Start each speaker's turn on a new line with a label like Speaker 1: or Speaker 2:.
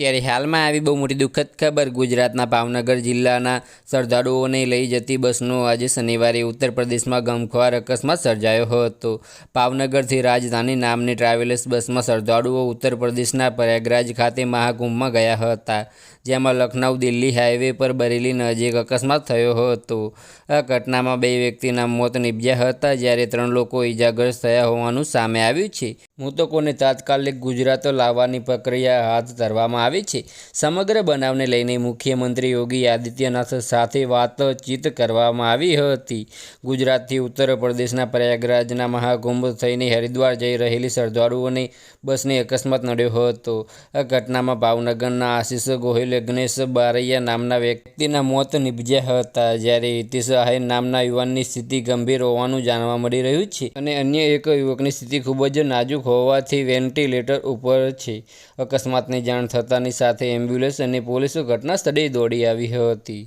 Speaker 1: ત્યારે હાલમાં આવી બહુ મોટી દુઃખદ ખબર ગુજરાતના ભાવનગર જિલ્લાના શ્રદ્ધાળુઓને લઈ જતી બસનો આજે શનિવારે ઉત્તર પ્રદેશમાં ગમખ્વાર અકસ્માત સર્જાયો હતો. ભાવનગરથી રાજધાની નામની ટ્રાવેલર્સ બસમાં શ્રદ્ધાળુઓ ઉત્તર પ્રદેશના પ્રયાગરાજ ખાતે મહાકુંભમાં ગયા હતા, જેમાં લખનઉ, દિલ્હી હાઈવે પર બરેલી નજીક અકસ્માત થયો હતો. આ ઘટનામાં બે વ્યક્તિના મોત નીપજ્યા હતા, જ્યારે ત્રણ લોકો ઈજાગ્રસ્ત થયા હોવાનું સામે આવ્યું છે. મૃતકોને તાત્કાલિક ગુજરાત લાવવાની પ્રક્રિયા હાથ ધરવામાં આવી છે. સમગ્ર બનાવને લઈને મુખ્યમંત્રી યોગી આદિત્યનાથ સાથે વાતચીત કરવામાં આવી હતી. ગુજરાતથી ઉત્તર પ્રદેશના પ્રયાગરાજના મહાકુંભ થઈને હરિદ્વાર જઈ રહેલી શ્રદ્ધાળુઓની બસને અકસ્માત નડ્યો હતો. આ ઘટનામાં ભાવનગરના આશિષ ગોહિલ, અગ્નેશ બારૈયા નામના વ્યક્તિના મોત નીપજ્યા હતા. જ્યારે હિતેશ આહિર નામના યુવાનની સ્થિતિ ગંભીર હોવાનું જાણવા મળી રહ્યું છે અને અન્ય એક યુવકની સ્થિતિ ખૂબ જ નાજુક હોવાથી વેન્ટિલેટર ઉપર છે અકસ્માતની જાણ થતાની સાથે એમ્બ્યુલન્સ અને પોલીસ ઘટના સ્થળે દોડી આવી હતી.